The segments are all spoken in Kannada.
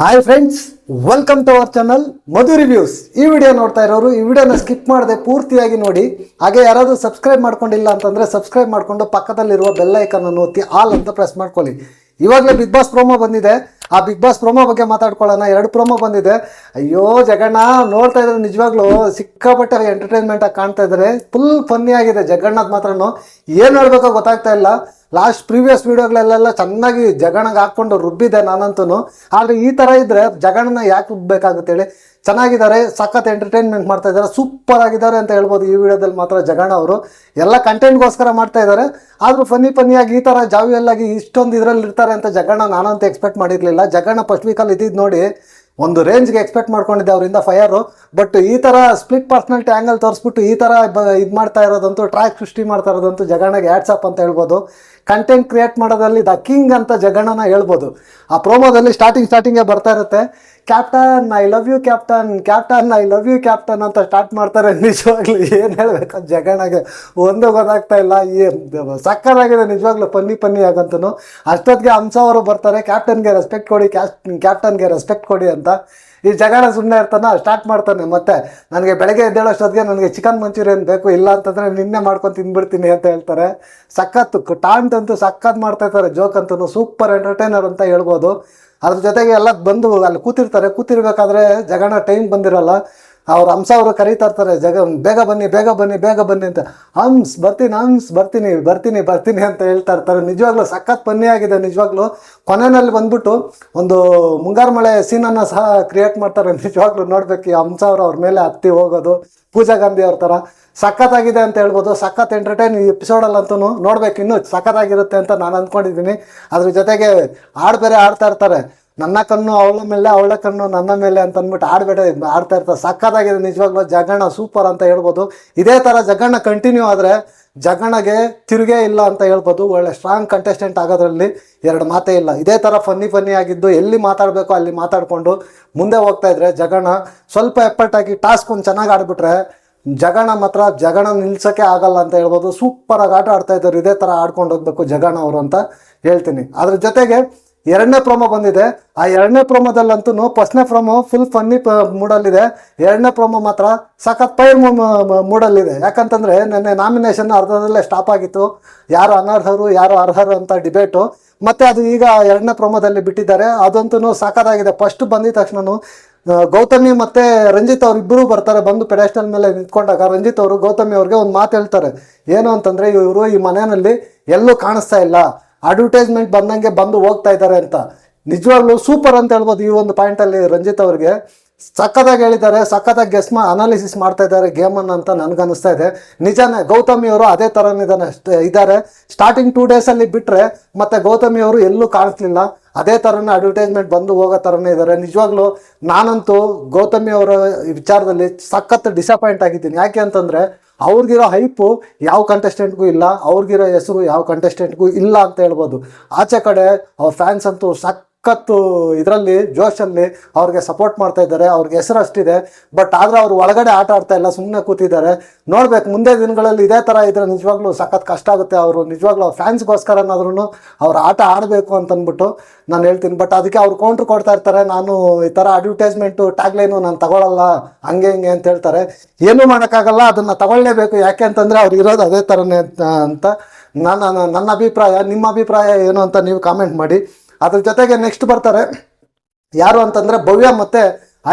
Hi friends welcome to our channel Madhu reviews ಈ ವಿಡಿಯೋ ನೋಡ್ತಾ ಇರೋರು, ಈ ವಿಡಿಯೋನ ಸ್ಕಿಪ್ ಮಾಡದೆ ಪೂರ್ತಿಯಾಗಿ ನೋಡಿ. ಹಾಗೆ ಯಾರಾದರೂ ಸಬ್ಸ್ಕ್ರೈಬ್ ಮಾಡ್ಕೊಂಡಿಲ್ಲ ಅಂತಂದ್ರೆ ಸಬ್ಸ್ಕ್ರೈಬ್ ಮಾಡಿಕೊಂಡು ಪಕ್ಕದಲ್ಲಿರುವ ಬೆಲ್ ಐಕನ್ ಅನ್ನು ಒತ್ತಿ ಆಲ್ ಅಂತ ಪ್ರೆಸ್ ಮಾಡ್ಕೊಳ್ಳಿ. ಇವಾಗಲೇ ಬಿಗ್ ಬಾಸ್ ಪ್ರೋಮೋ ಬಂದಿದೆ. ಆ ಬಿಗ್ ಬಾಸ್ ಪ್ರೊಮೋ ಬಗ್ಗೆ ಮಾತಾಡ್ಕೊಳ್ಳೋಣ. ಎರಡು ಪ್ರೊಮೋ ಬಂದಿದೆ. ಅಯ್ಯೋ, ಜಗಣ್ಣ, ನೋಡ್ತಾ ಇದ್ರೆ ನಿಜವಾಗ್ಲೂ ಸಿಕ್ಕಾಪಟ್ಟೆ ಎಂಟರ್ಟೈನ್ಮೆಂಟ್ ಆಗಿ ಕಾಣ್ತಾ ಇದ್ದಾರೆ ಫುಲ್ ಫನ್ನಿ ಆಗಿದೆ ಜಗಣ್ಣದ್ ಮಾತ್ರ ಏನು ಹೇಳ್ಬೇಕೋ ಗೊತ್ತಾಗ್ತಾ ಇಲ್ಲ. ಲಾಸ್ಟ್ ಪ್ರೀವಿಯಸ್ ವಿಡಿಯೋಗಳೆಲ್ಲ ಚೆನ್ನಾಗಿ ಜಗಣಗೆ ಹಾಕ್ಕೊಂಡು ರುಬ್ಬಿದೆ ನಾನಂತೂ ಆದರೆ ಈ ಥರ ಇದ್ದರೆ ಜಗಣನ ಯಾಕೆ ರುಬ್ಬಬೇಕಾಗುತ್ತೆ ಹೇಳಿ? ಚೆನ್ನಾಗಿದ್ದಾರೆ, ಸಖತ್ ಎಂಟರ್ಟೈನ್ಮೆಂಟ್ ಮಾಡ್ತಾ ಇದ್ದಾರೆ ಸೂಪರ್ ಆಗಿದ್ದಾರೆ ಅಂತ ಹೇಳ್ಬೋದು ಈ ವಿಡಿಯೋದಲ್ಲಿ ಮಾತ್ರ ಜಗಣ ಅವರು. ಎಲ್ಲ ಕಂಟೆಂಟ್ಗೋಸ್ಕರ ಮಾಡ್ತಾ ಇದ್ದಾರೆ ಆದರೂ ಫನ್ನಿ ಫನ್ನಿಯಾಗಿ ಈ ಥರ ಜಾವಿಯಲ್ಲಾಗಿ ಇಷ್ಟೊಂದು ಇದರಲ್ಲಿ ಇರ್ತಾರೆ ಅಂತ ಜಗಣ ನಾನಂತೂ ಎಕ್ಸ್ಪೆಕ್ಟ್ ಮಾಡಿರಲಿಲ್ಲ. ಜಗಣ ಫಸ್ಟ್ ವೀಕಲ್ಲಿ ಇದ್ದಿದ್ದು ನೋಡಿ ಒಂದು ರೇಂಜ್ಗೆ ಎಕ್ಸ್ಪೆಕ್ಟ್ ಮಾಡ್ಕೊಂಡಿದ್ದೆ ಅವರಿಂದ ಫೈಯರು ಬಟ್ ಈ ಥರ ಸ್ಪ್ಲಿಟ್ ಪರ್ಸ್ನಾಲಿಟಿ ಆ್ಯಂಗಲ್ ತೋರಿಸ್ಬಿಟ್ಟು ಈ ಥರ ಇದು ಮಾಡ್ತಾ ಇರೋದಂತೂ ಟ್ರ್ಯಾಕ್ ಸೃಷ್ಟಿ ಮಾಡ್ತಾ ಇರೋದಂತೂ ಜಗಣ್ಣಗೆ ಆ್ಯಡ್ಸಪ್ ಅಂತ ಹೇಳ್ಬೋದು. ಕಂಟೆಂಟ್ ಕ್ರಿಯೇಟ್ ಮಾಡೋದ್ರಲ್ಲಿ ದ ಕಿಂಗ್ ಅಂತ ಜಗಣ್ಣನ ಹೇಳ್ಬೋದು. ಆ ಪ್ರೋಮೋದಲ್ಲಿ ಸ್ಟಾರ್ಟಿಂಗ್ ಸ್ಟಾರ್ಟಿಂಗೇ ಬರ್ತಾ ಇರುತ್ತೆ. Captain I love you captain captain I love you captain ಅಂತ ಸ್ಟಾರ್ಟ್ ಮಾಡ್ತಾರೆ. ನಿಜವಾಗ್ಲೂ ಏನು ಹೇಳಬೇಕು? ಜಗಣಗೆ ಒಂದು ಗೊತ್ತಾಗ್ತಾ ಇಲ್ಲ. ಈ ಸಕ್ಕತ್ತಾಗಿದೆ ನಿಜವಾಗ್ಲೂ. ಪನ್ನಿ ಪನ್ನಿ ಆಗಂತೂ ಅಷ್ಟೊತ್ತಿಗೆ ಹಂಸ ಅವರು ಬರ್ತಾರೆ ಕ್ಯಾಪ್ಟನ್ಗೆ ರೆಸ್ಪೆಕ್ಟ್ ಕೊಡಿ. ಕ್ಯಾಪ್ಟನ್ಗೆ ರೆಸ್ಪೆಕ್ಟ್ ಕೊಡಿ ಅಂತ. ಈ ಜಗಳ ಸುಮ್ಮನೆ ಇರ್ತಾನ ಸ್ಟಾರ್ಟ್ ಮಾಡ್ತಾನೆ. ಮತ್ತೆ ನನಗೆ ಬೆಳಗ್ಗೆ ಎದ್ದೇಳೋಷ್ಟೊತ್ತಿಗೆ ನನಗೆ ಚಿಕನ್ ಮಂಚೂರಿಯನ್ ಬೇಕು, ಇಲ್ಲ ಅಂತಂದರೆ ನಿನ್ನೆ ಮಾಡ್ಕೊಂಡು ತಿಂದ್ಬಿಡ್ತೀನಿ ಅಂತ ಹೇಳ್ತಾರೆ. ಸಖತ್ತು ಟಾಂಟ್ ಅಂತೂ ಸಖತ್ ಮಾಡ್ತಾ ಇರ್ತಾರೆ ಜೋಕ್ ಅಂತೂ ಸೂಪರ್ ಎಂಟರ್ಟೈನರ್ ಅಂತ ಹೇಳ್ಬೋದು. ಅದ್ರ ಜೊತೆಗೆ ಎಲ್ಲ ಬಂದು ಅಲ್ಲಿ ಕೂತಿರ್ತಾರೆ. ಕೂತಿರ್ಬೇಕಾದ್ರೆ ಜಗಣ ಟೈಮ್ ಬಂದಿರಲ್ಲ. ಅವ್ರ ಹಂಸ ಅವರು ಕರೀತಾ ಇರ್ತಾರೆ, ಜಗ, ಬೇಗ ಬನ್ನಿ ಬೇಗ ಬನ್ನಿ ಬೇಗ ಬನ್ನಿ ಅಂತ. ಹಂಸ್, ಬರ್ತೀನಿ ಹಂಸ್, ಬರ್ತೀನಿ ಬರ್ತೀನಿ ಬರ್ತೀನಿ ಅಂತ ಹೇಳ್ತಾ ಇರ್ತಾರೆ. ನಿಜವಾಗ್ಲೂ ಸಖತ್ ಪನ್ನಿ ಆಗಿದೆ, ನಿಜವಾಗ್ಲೂ. ಕೊನೆಯಲ್ಲಿ ಬಂದ್ಬಿಟ್ಟು ಒಂದು ಮುಂಗಾರು ಮಳೆ ಸೀನನ್ನು ಸಹ ಕ್ರಿಯೇಟ್ ಮಾಡ್ತಾರೆ. ನಿಜವಾಗ್ಲೂ ನೋಡ್ಬೇಕು ಈ ಹಂಸ ಅವರು ಅವ್ರ ಮೇಲೆ ಹತ್ತಿ ಹೋಗೋದು, ಪೂಜಾ ಗಾಂಧಿ ಅವ್ರ ಥರ. ಸಖತ್ತಾಗಿದೆ ಅಂತ ಹೇಳ್ಬೋದು. ಸಖತ್ ಎಂಟರ್ಟೈನ್ ಈ ಎಪಿಸೋಡಲ್ಲಂತೂ ನೋಡ್ಬೇಕು. ಇನ್ನೂ ಸಖತ್ತಾಗಿರುತ್ತೆ ಅಂತ ನಾನು ಅಂದ್ಕೊಂಡಿದ್ದೀನಿ. ಅದ್ರ ಜೊತೆಗೆ ಹಾಡು ಬೇರೆ ಆಡ್ತಾ ಇರ್ತಾರೆ. ನನ್ನ ಕಣ್ಣು ಅವಳ ಮೇಲೆ, ಅವಳ ಕಣ್ಣು ನನ್ನ ಮೇಲೆ ಅಂತ ಅಂದ್ಬಿಟ್ಟು ಆಡ್ಬೇಡ, ಆಡ್ತಾ ಇರ್ತಾರೆ ಸಕ್ಕತ್ತಾಗಿದೆ ನಿಜವಾಗ್ಲೂ ಜಗಣ ಸೂಪರ್ ಅಂತ ಹೇಳ್ಬೋದು. ಇದೇ ಥರ ಜಗಣ್ಣ ಕಂಟಿನ್ಯೂ ಆದರೆ ಜಗಣಗೆ ತಿರುಗೇ ಇಲ್ಲ ಅಂತ ಹೇಳ್ಬೋದು. ಒಳ್ಳೆ ಸ್ಟ್ರಾಂಗ್ ಕಂಟೆಸ್ಟೆಂಟ್ ಆಗೋದ್ರಲ್ಲಿ ಎರಡು ಮಾತೇ ಇಲ್ಲ. ಇದೇ ಥರ ಫನ್ನಿ ಫನ್ನಿ ಆಗಿದ್ದು ಎಲ್ಲಿ ಮಾತಾಡಬೇಕೋ ಅಲ್ಲಿ ಮಾತಾಡಿಕೊಂಡು ಮುಂದೆ ಹೋಗ್ತಾ ಇದ್ರೆ ಜಗಣ ಸ್ವಲ್ಪ ಎಫರ್ಟ್ ಆಗಿ ಟಾಸ್ಕ್ ಒಂದು ಚೆನ್ನಾಗಿ ಆಡ್ಬಿಟ್ರೆ ಜಗಣ ಮಾತ್ರ ಜಗಣ ನಿಲ್ಸೋಕ್ಕೆ ಆಗಲ್ಲ ಅಂತ ಹೇಳ್ಬೋದು. ಸೂಪರಾಗಿ ಆಟ ಆಡ್ತಾ ಇದ್ದಾರೆ. ಇದೇ ಥರ ಆಡ್ಕೊಂಡು ಹೋಗ್ಬೇಕು ಜಗಣ ಅವರು ಅಂತ ಹೇಳ್ತೀನಿ. ಅದ್ರ ಜೊತೆಗೆ ಎರಡನೇ ಪ್ರೋಮೋ ಬಂದಿದೆ. ಆ ಎರಡನೇ ಪ್ರೋಮೋದಲ್ಲಂತೂ ಫಸ್ಟ್ನೇ ಪ್ರೋಮೋ ಫುಲ್ ಫನ್ನಿ ಮೂಡಲ್ಲಿದೆ ಎರಡನೇ ಪ್ರೋಮೋ ಮಾತ್ರ ಸಖತ್ ಪೈರ್ ಮೂಡಲ್ಲಿದೆ ಯಾಕಂತಂದರೆ ನೆನ್ನೆ ನಾಮಿನೇಷನ್ ಅರ್ಧದಲ್ಲೇ ಸ್ಟಾಪ್ ಆಗಿತ್ತು. ಯಾರು ಅನರ್ಹರು, ಯಾರು ಅರ್ಹರು ಅಂತ ಡಿಬೇಟು ಮತ್ತು ಅದು ಈಗ ಎರಡನೇ ಪ್ರೋಮೋದಲ್ಲಿ ಬಿಟ್ಟಿದ್ದಾರೆ. ಅದಂತೂ ಸಖತ್ತಾಗಿದೆ ಫಸ್ಟ್ ಬಂದಿದ ತಕ್ಷಣ ಗೌತಮಿ ಮತ್ತೆ ರಂಜಿತ್ ಅವ್ರು ಇಬ್ಬರು ಬರ್ತಾರೆ. ಬಂದು ಪೆಡಾಸ್ಟಲ್ ಮೇಲೆ ನಿಂತ್ಕೊಂಡಾಗ ರಂಜಿತ್ ಅವರು ಗೌತಮಿ ಅವ್ರಿಗೆ ಒಂದು ಮಾತು ಹೇಳ್ತಾರೆ. ಏನು ಅಂತಂದ್ರೆ, ಇವರು ಈ ಮನೆಯಲ್ಲಿ ಎಲ್ಲೂ ಕಾಣಿಸ್ತಾ ಇಲ್ಲ. ಅಡ್ವರ್ಟೈಸ್ಮೆಂಟ್ ಬಂದಂಗೆ ಬಂದು ಹೋಗ್ತಾ ಇದ್ದಾರೆ ಅಂತ. ನಿಜವಾಗ್ಲೂ ಸೂಪರ್ ಅಂತ ಹೇಳ್ಬೋದು ಈ ಒಂದು ಪಾಯಿಂಟಲ್ಲಿ ರಂಜಿತ್ ಅವ್ರಿಗೆ. ಸಖತ್ತಾಗಿ ಹೇಳಿದ್ದಾರೆ, ಸಖತ್ತಾಗಿ ಗೆಸ್ ಮಾ ಅನಾಲಿಸಿಸ್ ಮಾಡ್ತಾ ಇದ್ದಾರೆ ಗೇಮನ್ನು ಅಂತ ನನಗನ್ನಿಸ್ತಾ ಇದೆ. ನಿಜಾನೇ ಗೌತಮಿ ಅವರು ಅದೇ ಥರನೇ ಇದ್ದಾನೆ ಇದ್ದಾರೆ. ಸ್ಟಾರ್ಟಿಂಗ್ ಟೂ ಡೇಸಲ್ಲಿ ಬಿಟ್ಟರೆ ಮತ್ತೆ ಗೌತಮಿ ಅವರು ಎಲ್ಲೂ ಕಾಣಿಸ್ಲಿಲ್ಲ. ಅದೇ ಥರನೇ ಅಡ್ವರ್ಟೈಸ್ಮೆಂಟ್ ಬಂದು ಹೋಗೋ ಥರನೇ ಇದ್ದಾರೆ ನಿಜವಾಗ್ಲೂ ನಾನಂತೂ ಗೌತಮಿ ಅವರ ವಿಚಾರದಲ್ಲಿ ಸಖತ್ ಡಿಸಪಾಯಿಂಟ್ ಆಗಿದ್ದೀನಿ. ಯಾಕೆ ಅಂತಂದರೆ ಅವ್ರಿಗಿರೋ ಹೈಪು ಯಾವ ಕಂಟೆಸ್ಟೆಂಟ್ಗೂ ಇಲ್ಲ, ಅವ್ರಿಗಿರೋ ಹೆಸರು ಯಾವ ಕಂಟೆಸ್ಟೆಂಟ್ಗೂ ಇಲ್ಲ ಅಂತ ಹೇಳ್ಬೋದು. ಆಚೆ ಕಡೆ ಅವ್ರ ಫ್ಯಾನ್ಸ್ ಅಂತೂ ಸಖತ್ತು ಇದರಲ್ಲಿ ಜೋಶಲ್ಲಿ ಅವ್ರಿಗೆ ಸಪೋರ್ಟ್ ಮಾಡ್ತಾ ಇದ್ದಾರೆ, ಅವ್ರಿಗೆ ಹೆಸರು ಅಷ್ಟಿದೆ. ಬಟ್ ಆದರೆ ಅವರು ಒಳಗಡೆ ಆಟ ಆಡ್ತಾ ಇಲ್ಲ ಸುಮ್ಮನೆ ಕೂತಿದ್ದಾರೆ. ನೋಡ್ಬೇಕು, ಮುಂದೆ ದಿನಗಳಲ್ಲಿ ಇದೇ ಥರ ಇದ್ರೆ ನಿಜವಾಗ್ಲೂ ಸಖತ್ ಕಷ್ಟ ಆಗುತ್ತೆ. ಅವರು ನಿಜವಾಗ್ಲೂ ಅವ್ರ ಫ್ಯಾನ್ಸ್ಗೋಸ್ಕರನಾದ್ರೂ ಅವ್ರು ಆಟ ಆಡಬೇಕು ಅಂತಂದ್ಬಿಟ್ಟು ನಾನು ಹೇಳ್ತೀನಿ. ಬಟ್ ಅದಕ್ಕೆ ಅವ್ರು ಕೌಂಟ್ರ್ ಕೊಡ್ತಾ ಇರ್ತಾರೆ. ನಾನು ಈ ಥರ ಅಡ್ವರ್ಟೈಸ್ಮೆಂಟು ಟ್ಯಾಗ್ಲೈನು ನಾನು ತಗೊಳ್ಳಲ್ಲ ಹಂಗೆ ಹಿಂಗೆ ಅಂತ ಹೇಳ್ತಾರೆ. ಏನೂ ಮಾಡೋಕ್ಕಾಗಲ್ಲ, ಅದನ್ನು ತಗೊಳ್ಳೇಬೇಕು. ಯಾಕೆ ಅಂತಂದರೆ ಅವ್ರು ಇರೋದು ಅದೇ ಥರನೇ ಅಂತ. ನನ್ನ ನನ್ನ ಅಭಿಪ್ರಾಯ, ನಿಮ್ಮ ಅಭಿಪ್ರಾಯ ಏನು ಅಂತ ನೀವು ಕಾಮೆಂಟ್ ಮಾಡಿ. ಅದ್ರ ಜೊತೆಗೆ ನೆಕ್ಸ್ಟ್ ಬರ್ತಾರೆ, ಯಾರು ಅಂತಂದರೆ ಭವ್ಯ ಮತ್ತು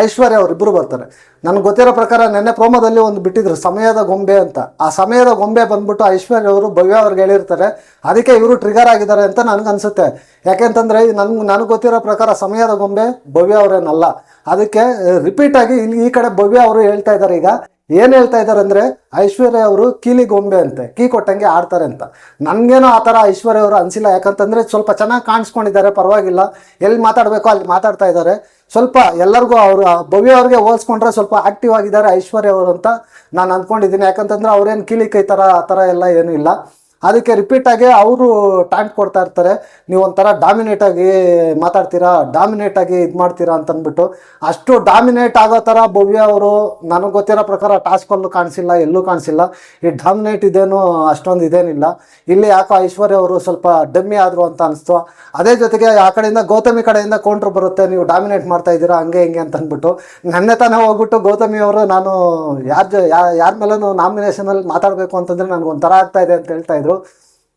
ಐಶ್ವರ್ಯ ಅವರಿಬ್ಬರು ಬರ್ತಾರೆ. ನನಗೆ ಗೊತ್ತಿರೋ ಪ್ರಕಾರ ನೆನ್ನೆ ಪ್ರೋಮೋದಲ್ಲಿ ಒಂದು ಬಿಟ್ಟಿದ್ರು, ಸಮಯದ ಗೊಂಬೆ ಅಂತ. ಆ ಸಮಯದ ಗೊಂಬೆ ಬಂದ್ಬಿಟ್ಟು ಐಶ್ವರ್ಯ ಅವರು ಭವ್ಯ ಅವ್ರಿಗೆ ಹೇಳಿರ್ತಾರೆ, ಅದಕ್ಕೆ ಇವರು ಟ್ರಿಗರ್ ಆಗಿದ್ದಾರೆ ಅಂತ ನನಗನ್ಸುತ್ತೆ ಯಾಕೆಂತಂದರೆ ನನ್ಗೆ, ನನಗೆ ಗೊತ್ತಿರೋ ಪ್ರಕಾರ ಸಮಯದ ಗೊಂಬೆ ಭವ್ಯ ಅವರೇನಲ್ಲ. ಅದಕ್ಕೆ ರಿಪೀಟ್ ಆಗಿ ಇಲ್ಲಿ ಈ ಕಡೆ ಭವ್ಯ ಅವರು ಹೇಳ್ತಾ ಇದ್ದಾರೆ ಈಗ. ಏನು ಹೇಳ್ತಾ ಇದ್ದಾರೆ ಅಂದರೆ ಐಶ್ವರ್ಯ ಅವರು ಕೀಲಿ ಗೊಂಬೆ ಅಂತೆ, ಕೀ ಕೊಟ್ಟಂಗೆ ಆಡ್ತಾರೆ ಅಂತ. ನನಗೇನೋ ಆ ಥರ ಐಶ್ವರ್ಯ ಅವರು ಅನಿಸಿಲ್ಲ, ಯಾಕಂತಂದರೆ ಸ್ವಲ್ಪ ಚೆನ್ನಾಗಿ ಕಾಣಿಸ್ಕೊಂಡಿದ್ದಾರೆ, ಪರವಾಗಿಲ್ಲ. ಎಲ್ಲಿ ಮಾತಾಡಬೇಕೋ ಅಲ್ಲಿ ಮಾತಾಡ್ತಾ ಇದ್ದಾರೆ. ಸ್ವಲ್ಪ ಎಲ್ಲರಿಗೂ ಅವರು ಭವ್ಯ ಅವ್ರಿಗೆ ಹೋಲಿಸ್ಕೊಂಡ್ರೆ ಸ್ವಲ್ಪ ಆಕ್ಟಿವ್ ಆಗಿದ್ದಾರೆ ಐಶ್ವರ್ಯ ಅವರು ಅಂತ ನಾನು ಅಂದ್ಕೊಂಡಿದ್ದೀನಿ ಯಾಕಂತಂದ್ರೆ ಅವ್ರೇನು ಕೀಲಿ ಕೈ ಥರ, ಆ ಥರ ಎಲ್ಲ ಏನೂ ಇಲ್ಲ. ಅದಕ್ಕೆ ರಿಪೀಟ್ ಆಗಿ ಅವರು ಟ್ಯಾಂಕ್ ಕೊಡ್ತಾ ಇರ್ತಾರೆ. ನೀವು ಒಂಥರ ಡಾಮಿನೇಟ್ ಆಗಿ ಮಾತಾಡ್ತೀರಾ ಡಾಮಿನೇಟ್ ಆಗಿ ಇದು ಮಾಡ್ತೀರಾ ಅಂತಂದ್ಬಿಟ್ಟು ಅಷ್ಟು ಡಾಮಿನೇಟ್ ಆಗೋ ಥರ ಭವ್ಯ ಅವರು ನನಗೆ ಗೊತ್ತಿರೋ ಪ್ರಕಾರ ಟಾಸ್ಕಲ್ಲೂ ಕಾಣಿಸಿಲ್ಲ, ಎಲ್ಲೂ ಕಾಣಿಸಿಲ್ಲ. ಈ ಡಾಮಿನೇಟ್ ಇದೇನು ಅಷ್ಟೊಂದು ಇದೇನಿಲ್ಲ. ಇಲ್ಲಿ ಯಾಕೋ ಐಶ್ವರ್ಯ ಅವರು ಸ್ವಲ್ಪ ಡಮ್ಮಿ ಆದರು ಅಂತ ಅನಿಸ್ತು. ಅದೇ ಜೊತೆಗೆ ಆ ಕಡೆಯಿಂದ ಗೌತಮಿ ಕಡೆಯಿಂದ ಕೌಂಟ್ರ್ ಬರುತ್ತೆ, ನೀವು ಡಾಮಿನೇಟ್ ಮಾಡ್ತಾ ಇದ್ದೀರಾ, ಹಂಗೆ ಹಿಂಗೆ ಅಂತ ಅಂದ್ಬಿಟ್ಟು ನನ್ನೆ ತಾನೇ ಹೋಗ್ಬಿಟ್ಟು ಗೌತಮಿ ಅವರು ನಾನು ಯಾರ ಯಾರ ಮೇಲೂ ನಾಮಿನೇಷನಲ್ಲಿ ಮಾತಾಡಬೇಕು ಅಂತಂದರೆ ನನಗೆ ಒಂಥರ ಆಗ್ತಾ ಇದೆ ಅಂತ ಹೇಳ್ತಾ Pedro,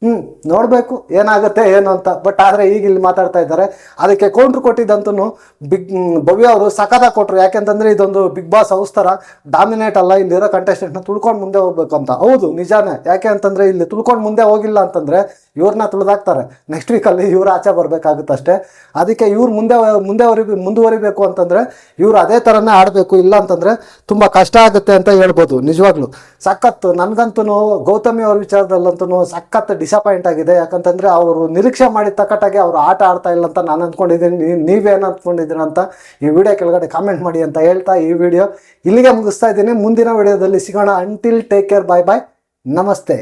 ಹ್ಞೂ ನೋಡಬೇಕು ಏನಾಗುತ್ತೆ, ಏನು ಅಂತ. ಬಟ್ ಆದರೆ ಈಗ ಇಲ್ಲಿ ಮಾತಾಡ್ತಾ ಇದ್ದಾರೆ. ಅದಕ್ಕೆ ಕೌಂಟ್ರ್ ಕೊಟ್ಟಿದ್ದಂತೂ ಬಿಗ್ ಭವ್ಯ ಅವರು ಸಖತ್ತಾಗಿ ಕೊಟ್ಟರು ಯಾಕೆಂತಂದ್ರೆ ಇದೊಂದು ಬಿಗ್ ಬಾಸ್ ಹೌಸ್ ಥರ ಡಾಮಿನೇಟ್ ಅಲ್ಲ ಇಲ್ಲಿರೋ ಕಂಟೆಸ್ಟೆಂಟ್ನ ತುಳ್ಕೊಂಡು ಮುಂದೆ ಹೋಗ್ಬೇಕು ಅಂತ. ಹೌದು, ನಿಜಾನೇ. ಯಾಕೆ ಅಂತಂದ್ರೆ ಇಲ್ಲಿ ತುಳ್ಕೊಂಡು ಮುಂದೆ ಹೋಗಿಲ್ಲ ಅಂತಂದ್ರೆ ಇವ್ರನ್ನ ತುಳಿದಾಕ್ತಾರೆ. ನೆಕ್ಸ್ಟ್ ವೀಕಲ್ಲಿ ಇವ್ರು ಆಚೆ ಬರಬೇಕಾಗುತ್ತಷ್ಟೇ ಅದಕ್ಕೆ ಇವ್ರು ಮುಂದೆ ಮುಂದೆ ವರಿ ಮುಂದುವರಿಬೇಕು ಅಂತಂದ್ರೆ ಇವ್ರು ಅದೇ ಥರನೇ ಆಡಬೇಕು. ಇಲ್ಲ ಅಂತಂದ್ರೆ ತುಂಬ ಕಷ್ಟ ಆಗುತ್ತೆ ಅಂತ ಹೇಳ್ಬೋದು. ನಿಜವಾಗ್ಲೂ. ಸಖತ್ತು ನನಗಂತೂ ಗೌತಮಿ ಅವ್ರ ವಿಚಾರದಲ್ಲಂತೂ ಸಖತ್ ಡಿಸಪಾಯಿಂಟ್ ಆಗಿದೆ. ಯಾಕಂತಂದ್ರೆ ಅವರು ನಿರೀಕ್ಷೆ ಮಾಡಿದ ತಕ್ಕಟ್ಟಾಗಿ ಅವರು ಆಟ ಆಡ್ತಾ ಇಲ್ಲ ಅಂತ ನಾನು ಅಂದ್ಕೊಂಡಿದ್ದೀನಿ. ನೀವೇನು ಅಂದ್ಕೊಂಡಿದ್ದೀರ ಅಂತ ಈ ವಿಡಿಯೋ ಕೆಳಗಡೆ ಕಾಮೆಂಟ್ ಮಾಡಿ ಅಂತ ಹೇಳ್ತಾ ಈ ವಿಡಿಯೋ ಇಲ್ಲಿಗೆ ಮುಗಿಸ್ತಾ ಇದ್ದೀನಿ. ಮುಂದಿನ ವಿಡಿಯೋದಲ್ಲಿ ಸಿಗೋಣ. Until take care bye bye ನಮಸ್ತೆ.